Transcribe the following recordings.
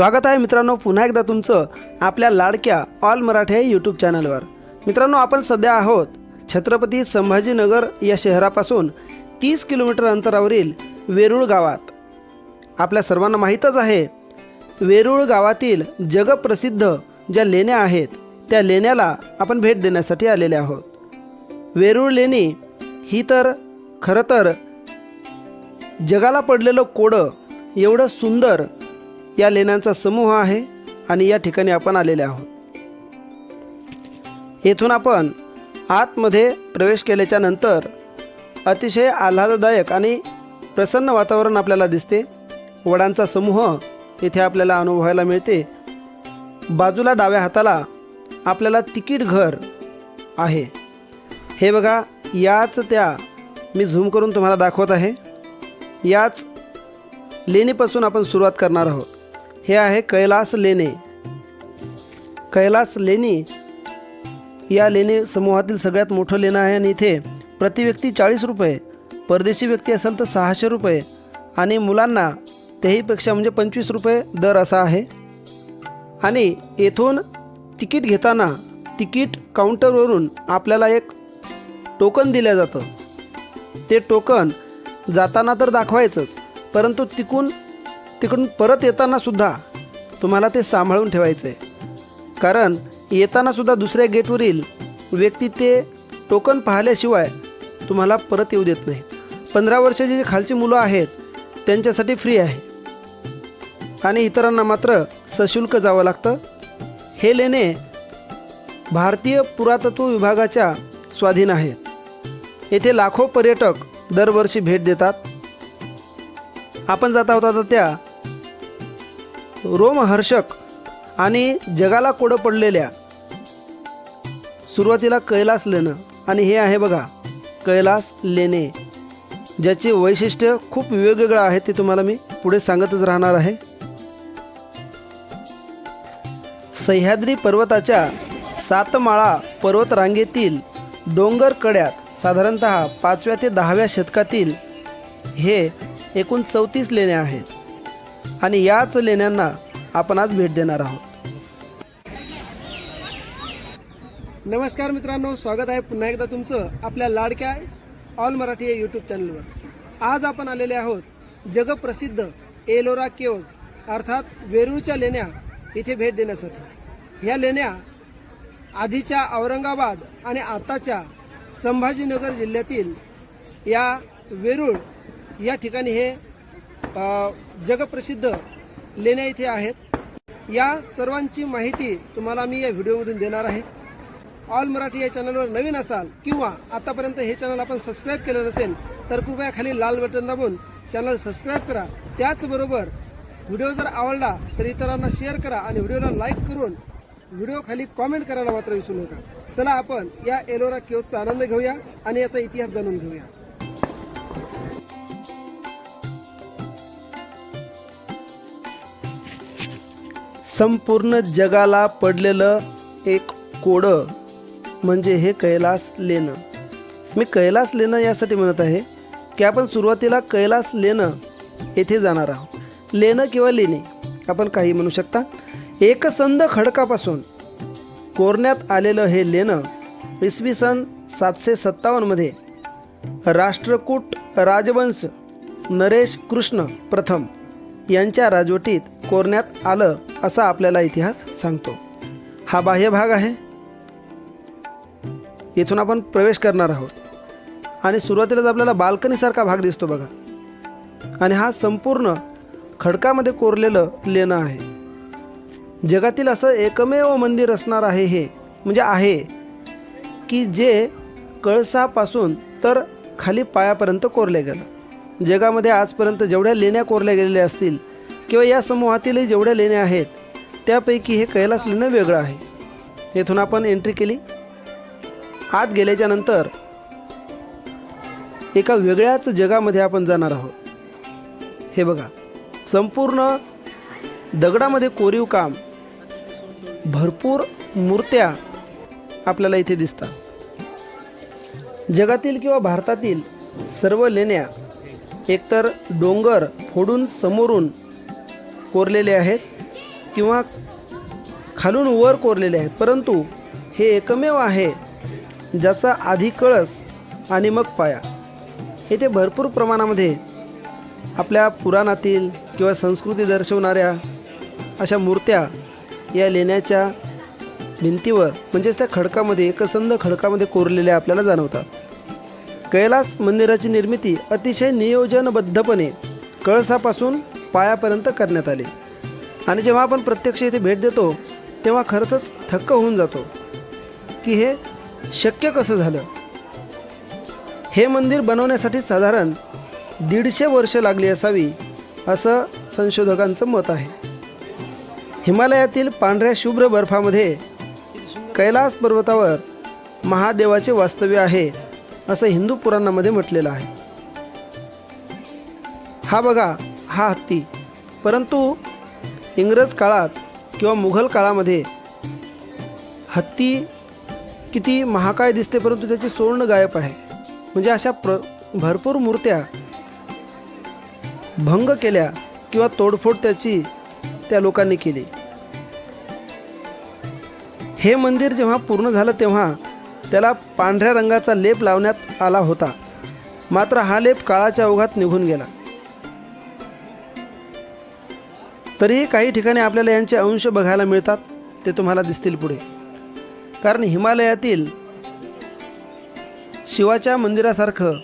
स्वागत आहे मित्रांनो पुन्हा एकदा तुमचं आपल्या लाडक्या ऑल मराठी यूट्यूब चॅनलवर मित्रांनो आपण सध्या आहोत छत्रपती संभाजीनगर या शहरापासून तीस किलोमीटर अंतरावरील वेरूळ गावात. आपल्या सर्वांना माहीतच आहे वेरूळ गावातील जगप्रसिद्ध ज्या लेण्या आहेत त्या लेण्याला आपण भेट देण्यासाठी आलेले आहोत. वेरूळ लेणी ही तर खरं तर जगाला पडलेलं कोडं एवढं सुंदर या लेण्यांचा समूह आहे आणि या ठिकाणी आपण आलेले आहोत. येथून आपण आतमध्ये प्रवेश केल्याच्यानंतर अतिशय आल्हाददायक आणि प्रसन्न वातावरण आपल्याला दिसते. वडांचा समूह इथे आपल्याला अनुभवायला मिळते. बाजूला डाव्या हाताला आपल्याला तिकीट घर आहे. हे बघा याच त्या मी झूम करून तुम्हाला दाखवत आहे. याच लेणीपासून आपण सुरुवात करणार आहोत. हे आहे कैलास लेणे. कैलास लेणी या लेणी समूहातील सगळ्यात मोठं लेणं आहे आणि इथे प्रति व्यक्ती चाळीस रुपये परदेशी व्यक्ती असेल तर सहाशे रुपये आणि मुलांना त्याहीपेक्षा म्हणजे पंचवीस रुपये दर असा आहे. आणि येथून तिकीट घेताना तिकीट काउंटरवरून आपल्याला एक टोकन दिलं जातं. ते टोकन जाताना तर दाखवायचंच परंतु तिकून तिकडून परत येताना सुद्धा तुम्हाला ते सांभाळून ठेवायचं आहे कारण येताना सुद्धा दुसऱ्या गेटवरील व्यक्ती ते टोकन पाहिल्याशिवाय तुम्हाला परत येऊ देत नाही पंधरा वर्षाची जी खालची मुलं आहेत त्यांच्यासाठी फ्री आहे. आणि इतरांना मात्र सशुल्क जावं लागतं. हे लेणे भारतीय पुरातत्व विभागाच्या स्वाधीन आहेत. येथे लाखो पर्यटक दरवर्षी भेट देतात. आपण जात आहोत आता त्या रोमहर्षक आणि जगाला कोडं पडलेल्या सुरुवातीला कैलास लेणं. आणि हे आहे बघा कैलास लेणे. ज्याचे वैशिष्ट्य खूप वेगवेगळं आहे ते तुम्हाला मी पुढे सांगतच राहणार आहे. सह्याद्री पर्वताच्या सातमाळा पर्वतरांगेतील डोंगर कड्यात साधारणत पाचव्या ते दहाव्या शतकातील हे एकूण चौतीस लेण्या आहेत. आणि याच लेण्यांना आपण आज भेट देणार आहोत. नमस्कार मित्रांनो स्वागत आहे पुन्हा एकदा तुमचं आपल्या लाडक्या ऑल मराठी या यूट्यूब चॅनलवर आज आपण आलेले आहोत जगप्रसिद्ध एलोरा केव्ज अर्थात वेरूळच्या लेण्या इथे भेट देण्यासाठी. ह्या लेण्या आधीच्या औरंगाबाद आणि आताच्या संभाजीनगर जिल्ह्यातील या वेरूळ या ठिकाणी हे जगप्रसिद्ध लेण्या इथे आहेत. या सर्वांची माहिती तुम्हाला मी या व्हिडिओमधून देणार आहे. ऑल मराठी या चॅनलवर नवीन असाल किंवा आतापर्यंत हे चॅनल आपण सबस्क्राईब केलं नसेल तर कृपया खाली लाल बटन दाबून चॅनल सबस्क्राईब करा. त्याचबरोबर व्हिडिओ जर आवडला तर इतरांना शेअर करा आणि व्हिडिओला लाईक करून व्हिडिओ खाली कॉमेंट करायला मात्र विसरू नका. चला आपण या एलोरा केवचा आनंद घेऊया आणि याचा इतिहास जाणून घेऊया. संपूर्ण जगाला पडलेलं एक कोडं म्हणजे हे कैलास लेणं. मी कैलास लेणं यासाठी म्हणत आहे की आपण सुरुवातीला कैलास लेणं येथे जाणार आहोत. लेणं किंवा लेणे आपण काही म्हणू शकता. एकसंध खडकापासून कोरण्यात आलेलं हे लेणं इसवी सन सातशे सत्तावन्नमध्ये राष्ट्रकूट राजवंश नरेश कृष्ण प्रथम यांच्या राजवटीत कोरण्यात आलं असा आपल्याला इतिहास सांगतो. हा बाह्य भाग आहे. इथून आपण प्रवेश करणार आहोत. आणि सुरुवातीलाच आपल्याला बाल्कनीसारखा भाग दिसतो बघा. आणि हा संपूर्ण खडकामध्ये कोरलेलं लेणं आहे. जगातील असं एकमेव मंदिर असणार आहे हे म्हणजे आहे की जे कळसापासून तर खाली पायापर्यंत कोरले गेलं. जगामध्ये आजपर्यंत जेवढ्या लेण्या कोरल्या गेलेल्या असतील किंवा या समूहातीलही जेवढ्या लेण्या आहेत त्यापैकी हे कैलास लेणं वेगळं आहे. येथून आपण एंट्री केली. आत गेल्याच्यानंतर एका वेगळ्याच जगामध्ये आपण जाणार आहोत. हे बघा संपूर्ण दगडामध्ये कोरीव काम भरपूर मूर्त्या आपल्याला इथे दिसतात. जगातील किंवा भारतातील सर्व लेण्या एकतर डोंगर फोडून समोरून कोरलेले आहेत किंवा खालून वर कोरलेले आहेत. परंतु हे एकमेव आहे ज्याचा आधी कळस आणि मग पाया. हे ते भरपूर प्रमाणामध्ये आपल्या पुराणातील किंवा संस्कृती दर्शवणाऱ्या अशा मूर्त्या या लेण्याच्या भिंतीवर म्हणजेच त्या खडकामध्ये एकसंध खडकामध्ये कोरलेल्या आपल्याला जाणवतात. कैलास मंदिराची निर्मिती अतिशय नियोजनबद्धपणे कळसापासून पायापर्यंत करण्यात आले. आणि जेव्हा आपण प्रत्यक्ष इथे भेट देतो तेव्हा खरंच थक्क होऊन जातो की हे शक्य कसं झालं? हे मंदिर बनवण्यासाठी साधारण दीडशे वर्ष लागली असावी असं संशोधकांचं मत आहे. हिमालयातील पांढऱ्या शुभ्र बर्फामध्ये कैलास पर्वतावर महादेवाचे वास्तव्य आहे असं हिंदू पुराणामध्ये म्हटलेलं आहे. हा बघा हा हत्ती. परंतु इंग्रज काळात किंवा मुघल काळामध्ये हत्ती किती महाकाय दिसते परंतु त्याची सोंड गायब आहे. म्हणजे अशा प्र भरपूर मूर्त्या भंग केल्या किंवा तोडफोड त्याची त्या लोकांनी केली. हे मंदिर जेव्हा पूर्ण झालं तेव्हा त्याला पांढऱ्या रंगाचा लेप लावण्यात आला होता. मात्र हा लेप काळाच्या ओघात निघून गेला. तरीही काही ठिकाणी आपल्याला यांचे अंश बघायला मिळतात ते तुम्हाला दिसतील पुढे. कारण हिमालयातील शिवाच्या मंदिरासारखं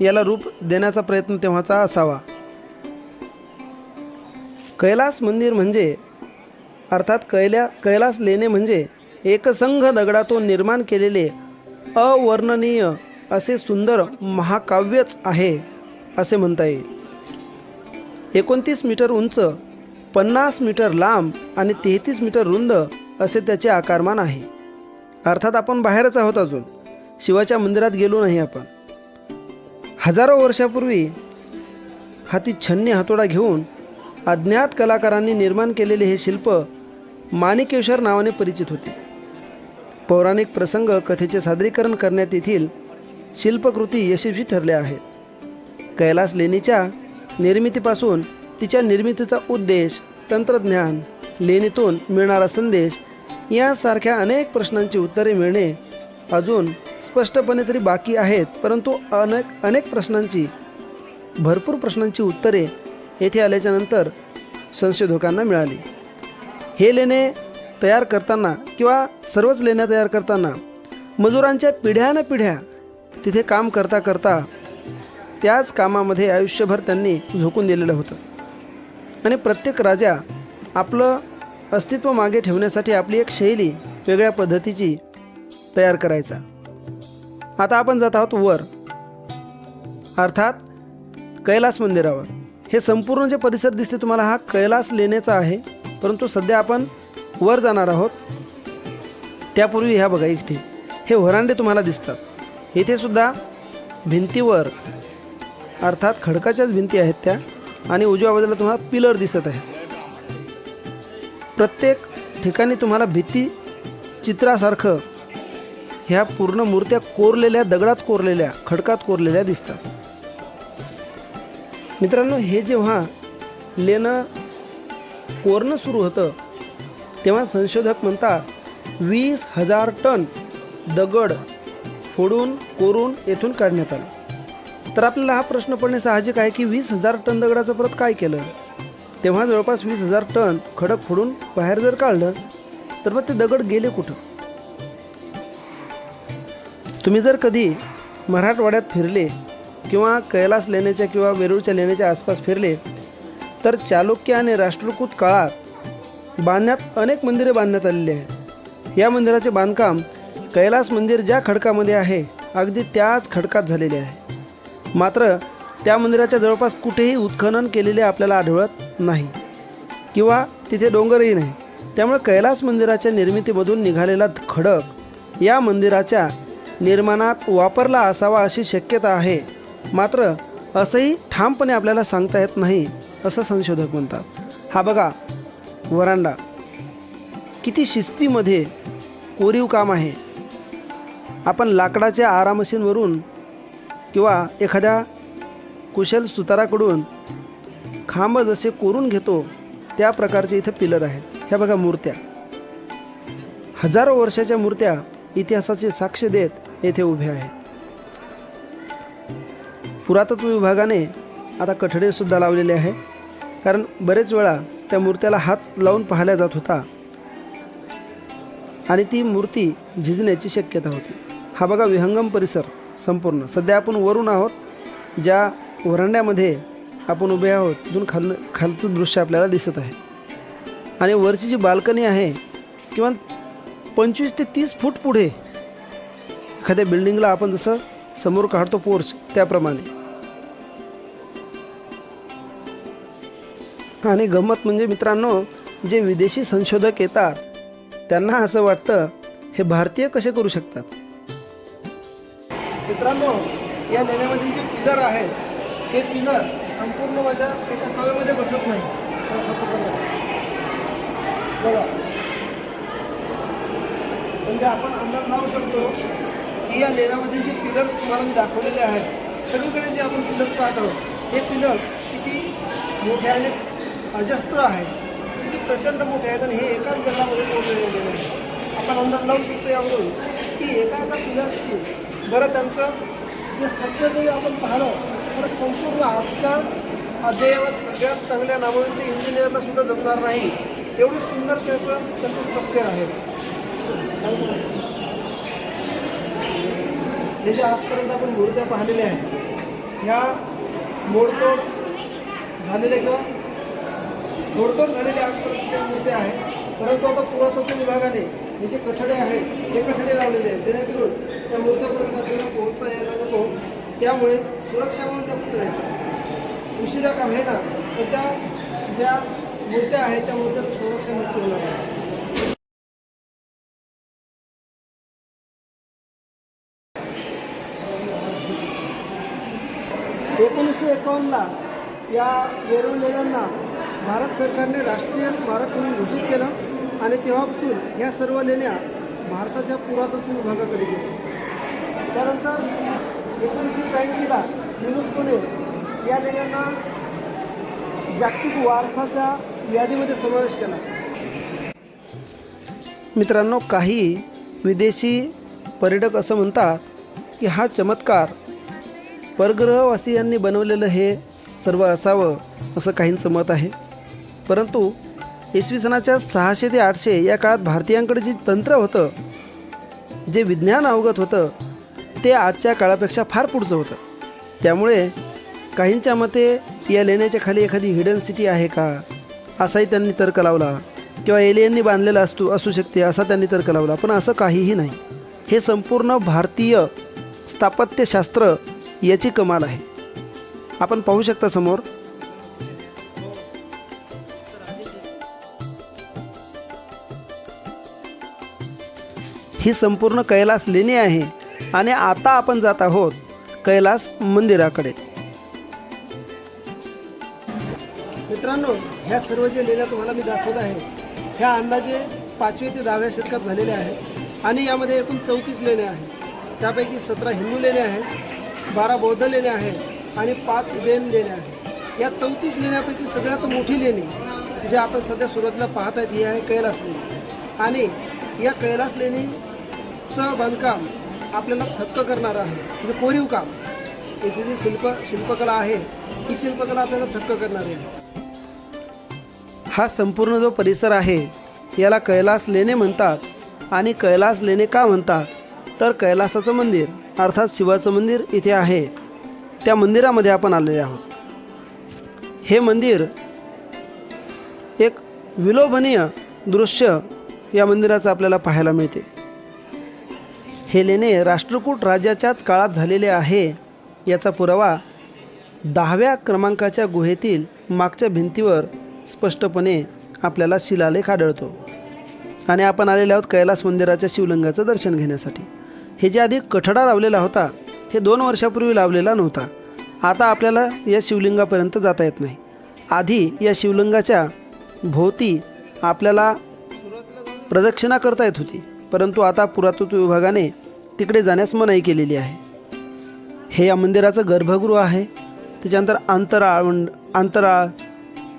याला रूप देण्याचा प्रयत्न तेव्हाचा असावा. कैलास मंदिर म्हणजे अर्थात कैल्या कैलास लेणे म्हणजे एकसंघ दगडातून निर्माण केलेले अवर्णनीय असे सुंदर महाकाव्यच आहे असे म्हणता येईल. एकोणतीस मीटर उंच पन्नास मीटर लांब आणि तेहतीस मीटर रुंद असे त्याचे आकारमान आहे. अर्थात आपण बाहेरच आहोत अजून. शिवाच्या मंदिरात गेलो नाही आपण. हजारो वर्षापूर्वी हाती छन्नी हातोडा घेऊन अज्ञात कलाकारांनी निर्माण केलेले हे शिल्प माणिकेश्वर नावाने परिचित होते. पौराणिक प्रसंग कथेचे सादरीकरण करण्यात येथील शिल्पकृती यशस्वी ठरल्या आहेत. कैलास लेणीच्या निर्मितीपासून तिच्या निर्मितीचा उद्देश तंत्रज्ञान लेणीतून मिळणारा संदेश यासारख्या अनेक प्रश्नांची उत्तरे मिळणे अजून स्पष्टपणे तरी बाकी आहेत परंतु अनेक अनेक प्रश्नांची भरपूर प्रश्नांची उत्तरे येथे आल्याच्यानंतर संशोधकांना मिळाली. हे लेणे तयार करताना किंवा सर्वच लेण्या तयार करताना मजुरांच्या पिढ्यानपिढ्या पिढ्या तिथे काम करता करता त्याच कामामध्ये आयुष्यभर त्यांनी झोकून दिलेलं होतं. आणि प्रत्येक राजा आपलं अस्तित्व मागे ठेवण्यासाठी आपली एक शैली वेगळ्या पद्धतीची तयार करायचा. आता आपण जात आहोत वर. अर्थात कैलास मंदिरावर. हे संपूर्ण जे परिसर दिसते तुम्हाला हा कैलास लेण्याचा आहे परंतु सध्या आपण वर जाणार आहोत. त्यापूर्वी ह्या बघा इथे. हे व्हरांडे तुम्हाला दिसतात. इथे सुद्धा भिंतीवर अर्थात खडकाच्याच भिंती आहेत त्या आणि उजव्या बाजूला तुम्हाला पिलर दिसत आहे. प्रत्येक ठिकाणी तुम्हाला भीती चित्रासारखं ह्या पूर्ण मूर्त्या कोरलेल्या दगडात कोरलेल्या खडकात कोरलेल्या दिसतात. मित्रांनो हे जेव्हा लेणं कोरणं सुरू होतं तेव्हा संशोधक म्हणतात वीस हजार टन दगड फोडून कोरून येथून काढण्यात आलं. तर आपल्याला हा प्रश्न पडणे साहजिक आहे की वीस हजार टन दगडाचं परत काय केलं? तेव्हा जवळपास वीस हजार टन खडक फोडून बाहेर जर काढलं तर मग ते दगड गेले कुठं? तुम्ही जर कधी मराठवाड्यात फिरले किंवा कैलास लेण्याच्या किंवा वेरूळच्या लेण्याच्या आसपास फिरले तर चालुक्य आणि राष्ट्रकूट काळात बांधण्यात अनेक मंदिरे बांधण्यात आलेली आहेत. या मंदिराचे बांधकाम कैलास मंदिर ज्या खडकामध्ये आहे अगदी त्याच खडकात झालेले आहे. मात्र त्या मंदिराच्या जवळपास कुठेही उत्खनन केलेले आपल्याला आढळत नाही. किंवा तिथे डोंगरही नाही. त्यामुळे कैलास मंदिराच्या निर्मितीमधून निघालेला खडक या मंदिराच्या निर्माणात वापरला असावा अशी शक्यता आहे. मात्र असंही ठामपणे आपल्याला सांगता येत नाही असं संशोधक म्हणतात. हा बघा वरांडा. किती शिस्तीमध्ये कोरीव काम आहे. आपण लाकडाच्या आरामशीनवरून किंवा एखाद्या कुशल सुताराकडून खांब जसे कोरून घेतो त्या प्रकारचे इथं पिलर आहेत. ह्या बघा मूर्त्या. हजारो वर्षाच्या मूर्त्या इतिहासाची साक्ष देत येथे उभ्या आहेत. पुरातत्व विभागाने आता कठडेसुद्धा लावलेले आहेत. कारण बरेच वेळा त्या मूर्त्याला हात लावून पाहिल्या जात होता. आणि ती मूर्ती झिजण्याची शक्यता होती. हा बघा विहंगम परिसर. संपूर्ण. सध्या आपण वरून आहोत ज्या वरांड्यामध्ये आपण उभे आहोत तिथून खाल खालचं दृश्य आपल्याला दिसत आहे. आणि वरची जी बाल्कनी आहे किंवा पंचवीस ते तीस फूट पुढे एखाद्या बिल्डिंगला आपण जसं समोर काढतो पोर्च त्याप्रमाणे. आणि गंमत म्हणजे मित्रांनो जे विदेशी संशोधक येतात त्यांना असं वाटतं हे भारतीय कसे करू शकतात? मित्रांनो या लेण्यामधील जे पिलर आहे ते पिलर संपूर्ण माझ्या एका कवेमध्ये बसत नाही बघा म्हणजे आपण अंदाज लावू शकतो की या लेण्यामधील जे पिलर्स तुम्हाला मी दाखवलेले आहेत सगळीकडे जे आपण पिलर्स पाहत आहोत हे पिलर्स किती मोठे आणि अजस्त्र आहे किती प्रचंड मोठे आहेत आणि हे एकाच गटामध्ये कोरलेले आहे आपण अंदाज लावू शकतो यावरून की एका एका पिलर्सची बरं त्यांचं? जे स्ट्रक्चर जरी आपण पाहिलं तर संपूर्ण आजच्या अद्ययावत सगळ्यात चांगल्या नामवंत इंजिनियरला सुद्धा जमणार नाही. एवढं सुंदर त्याचं त्यांचं स्ट्रक्चर आहे. हे जे आजपर्यंत आपण मूर्त्या पाहिलेल्या आहेत ह्या मोडतोड झालेल्या किंवा मोडतोड झालेल्या आजपर्यंत मूर्त्या आहेत. परंतु आता पुरातत्व विभागाने हे जे कठडे आहेत ते कठडे लावलेले आहेत जेणेकरून त्या मूर्त्यापर्यंत आपल्याला पोहोचता यायला नको. त्यामुळे सुरक्षा म्हणून त्या पुतळ्याची. उशिरा का आहे ना तर त्या ज्या मूर्त्या आहेत त्या मूर्त्याचं संरक्षण नक्की होणार आहे. एकोणीसशे एकावन्नला या वेरूळ लेण्यांना भारत सरकारने राष्ट्रीय स्मारक म्हणून घोषित केलं. आणि तेव्हापासून या सर्व लेण्या भारताच्या पुरातत्व विभागाकडे गेल्या. त्यानंतर एकोणीसशे त्र्याऐंशीला युनेस्कोने या लेण्यांना जागतिक वारसाच्या यादीमध्ये समावेश केला. मित्रांनो काही विदेशी पर्यटक असं म्हणतात की हा चमत्कार परग्रहवासियांनी बनवलेलं हे सर्व असावं असं काहींचं मत आहे. परंतु इसवी सनाच्या सहाशे ते आठशे या काळात भारतीयांकडे जे तंत्र होतं जे विज्ञान अवगत होतं ते आजच्या काळापेक्षा फार पुढचं होतं. त्यामुळे काहींच्या मते या लेण्याच्या खाली एखादी हिडन सिटी आहे का? असाही त्यांनी तर्क लावला. किंवा एलियननी बांधलेला असतो असू शकते असा त्यांनी तर्क लावला. पण असं काहीही नाही. हे संपूर्ण भारतीय स्थापत्यशास्त्र याची कमाल आहे. आपण पाहू शकता समोर ही संपूर्ण कैलास लेणी आहे आणि आता आपण जात आहोत कैलास मंदिराकडे. मित्रांनो ह्या सर्व जे लेण्या तुम्हाला मी दाखवत आहे ह्या अंदाजे पाचवी ते दहाव्या शतकात झालेल्या आहेत आणि यामध्ये एकूण चौतीस लेण्या आहेत. त्यापैकी सतरा हिंदू लेण्या आहेत बारा बौद्ध लेण्या आहेत आणि पाच जैन लेण्या आहेत. या चौतीस लेण्यापैकी सगळ्यात मोठी लेणी जे आपण सध्या सुरुवातीला पाहत आहेत ही आहे कैलास लेणी. आणि या कैलास लेणी लेणीचं बांधकाम आपल्याला थक्क करणारं आहे. म्हणजे कोरीव काम. इथे जी शिल्प शिल्पकला आहे ही शिल्पकला आपल्याला थक्क करणारी आहे. हा संपूर्ण जो परिसर आहे याला कैलास लेणे म्हणतात. आणि कैलास लेणे का म्हणतात? तर कैलासाचं मंदिर अर्थात शिवाचं मंदिर इथे आहे. त्या मंदिरामध्ये आपण आलेले आहोत. हे मंदिर एक विलोभनीय दृश्य या मंदिराचं आपल्याला पाहायला मिळते. हेलेने राष्ट्रकूट राजाच्याच काळात झालेले आहे याचा पुरावा दहाव्या क्रमांकाच्या गुहेतील मागच्या भिंतीवर स्पष्टपणे आपल्याला शिलालेख आढळतो. आणि आपण आलेले आहोत कैलास मंदिराच्या शिवलिंगाचं दर्शन घेण्यासाठी. हे जे आधी कठडा लावलेला होता हे दोन वर्षापूर्वी लावलेला नव्हता. आता आपल्याला या शिवलिंगापर्यंत जाता येत नाही. आधी या शिवलिंगाच्या भोवती आपल्याला प्रदक्षिणा करता येत होती. परंतु आता पुरातत्व विभागाने तिकडे जाण्यास मनाई केलेली आहे. हे या मंदिराचं गर्भगृह आहे. त्याच्यानंतर अंतराळ मंड अंतराळ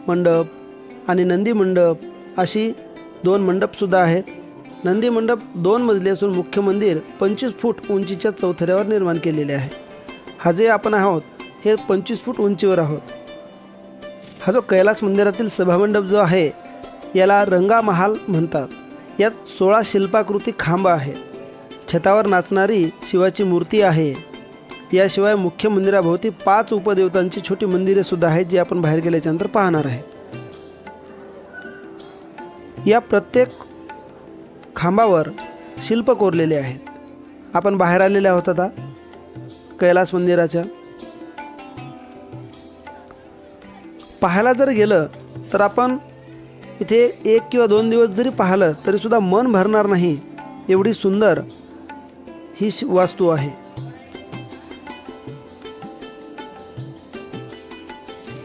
मंडप आणि नंदी मंडप अशी दोन मंडपसुद्धा आहेत. नंदी मंडप दोन मजले असून मुख्य मंदिर पंचवीस फूट उंचीच्या चौथऱ्यावर निर्माण केलेले आहे. हा जे आपण आहोत हे पंचवीस फूट उंचीवर आहोत. हा जो कैलास मंदिरातील सभामंडप जो आहे याला रंगामहाल म्हणतात. यात सोळा शिल्पाकृती खांब आहे छतावर नाचणारी शिवाची मूर्ती आहे. याशिवाय मुख्य मंदिराभोवती पाच उपदेवतांची छोटी मंदिरे सुद्धा आहेत जी आपण बाहेर गेल्याच्यानंतर पाहणार आहे या प्रत्येक खांबावर शिल्प कोरलेले आहेत. आपण बाहेर आलेले आहोत आता. कैलास मंदिराच्या. पाहायला जर गेलं तर आपण इथे एक किंवा दोन दिवस जरी पाहिलं तरीसुद्धा मन भरणार नाही. एवढी सुंदर ही श- वास्तू आहे.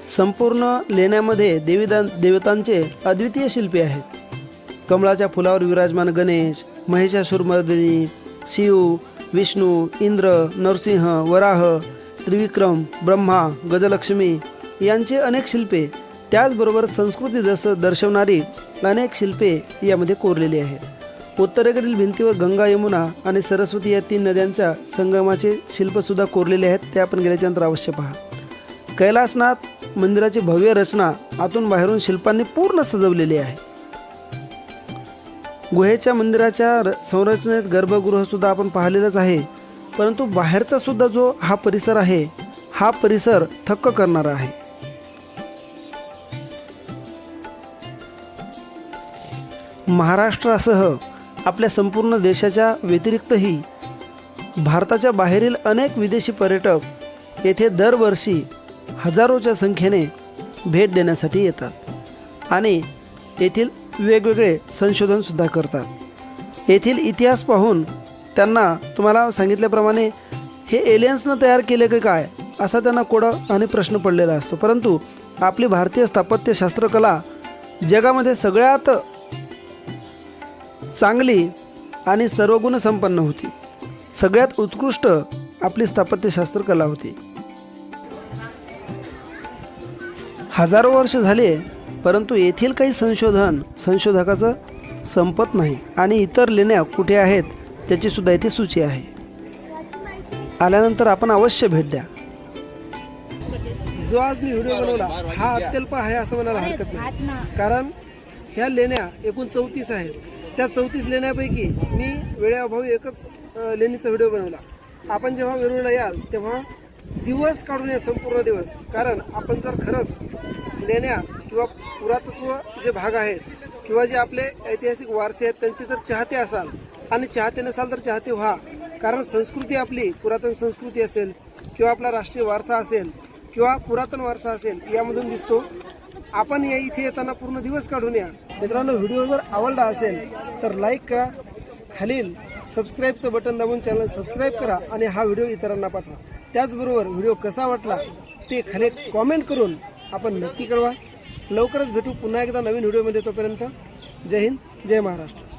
संपूर्ण लेण्यामध्ये देवीदा देवतांचे अद्वितीय शिल्पी आहेत. कमळाच्या फुलावर विराजमान गणेश महिषासुरमर्दिनी शिव विष्णू इंद्र नरसिंह वराह त्रिविक्रम ब्रह्मा गजलक्ष्मी यांचे अनेक शिल्पे त्याचबरोबर संस्कृती दर्श दर्शवणारी अनेक शिल्पे यामध्ये कोरलेली आहेत. उत्तरेकडील भिंतीवर गंगा यमुना आणि सरस्वती या तीन नद्यांच्या संगमाचे शिल्पसुद्धा कोरलेले आहेत ते आपण गेल्याच्यानंतर अवश्य पहा. कैलासनाथ मंदिराची भव्य रचना आतून बाहेरून शिल्पांनी पूर्ण सजवलेली आहे. गुहेच्या मंदिराच्या र- संरचनेत गर्भगृहसुद्धा आपण पाहिलेलंच आहे परंतु बाहेरचा सुद्धा जो हा परिसर आहे हा परिसर थक्क करणारा आहे. महाराष्ट्रासह आपल्या संपूर्ण देशाच्या व्यतिरिक्तही भारताच्या बाहेरील अनेक विदेशी पर्यटक येथे दरवर्षी हजारोच्या संख्येने भेट देण्यासाठी येतात आणि येथील वेगवेगळे संशोधनसुद्धा करतात. येथील इतिहास पाहून त्यांना तुम्हाला सांगितल्याप्रमाणे हे एलियन्सनं तयार केले की काय असा त्यांना कोडा आणि प्रश्न पडलेला असतो. परंतु आपली भारतीय स्थापत्यशास्त्रकला जगामध्ये सगळ्यात चांगली आणि सर्वगुण संपन्न होती. सगळ्यात उत्कृष्ट आपली स्थापत्यशास्त्र कला होती. हजारो वर्ष झाले परंतु येथील काही संशोधन संशोधकाचं संपत नाही आणि इतर लेण्या कुठे आहेत त्याचीसुद्धा इथे सूची आहे. आल्यानंतर आपण अवश्य भेट द्या. जो आज मी व्हिडिओ बनवला हा अत्यल्प आहे असं म्हणायला हरकत नाही. कारण ह्या लेण्या एकूण चौतीस आहेत. त्या चौतीस लेण्यापैकी मी वेळेअभावी एकच लेणीचा व्हिडिओ बनवला. आपण जेव्हा वेरूळला याल तेव्हा दिवस काढून या संपूर्ण दिवस. कारण आपण जर खरंच लेण्या किंवा पुरातत्व जे भाग आहेत किंवा जे आपले ऐतिहासिक वारसे आहेत त्यांचे जर चाहते असाल आणि चाहते नसाल तर चाहते व्हा. कारण संस्कृती आपली पुरातन संस्कृती असेल किंवा आपला राष्ट्रीय वारसा असेल किंवा पुरातन वारसा असेल यामधून दिसतो. आपण या इथे येताना पूर्ण दिवस काढून या. मित्रांनो व्हिडिओ जर आवडला असेल तर लाईक करा. खालील सबस्क्राईबचं बटन दाबून चॅनल सबस्क्राईब करा आणि हा व्हिडिओ इतरांना पाठवा. त्याचबरोबर व्हिडिओ कसा वाटला ते खाली कॉमेंट करून आपण नक्की कळवा. लवकरच भेटू पुन्हा एकदा नवीन व्हिडिओमध्ये तोपर्यंत. जय हिंद जय महाराष्ट्र.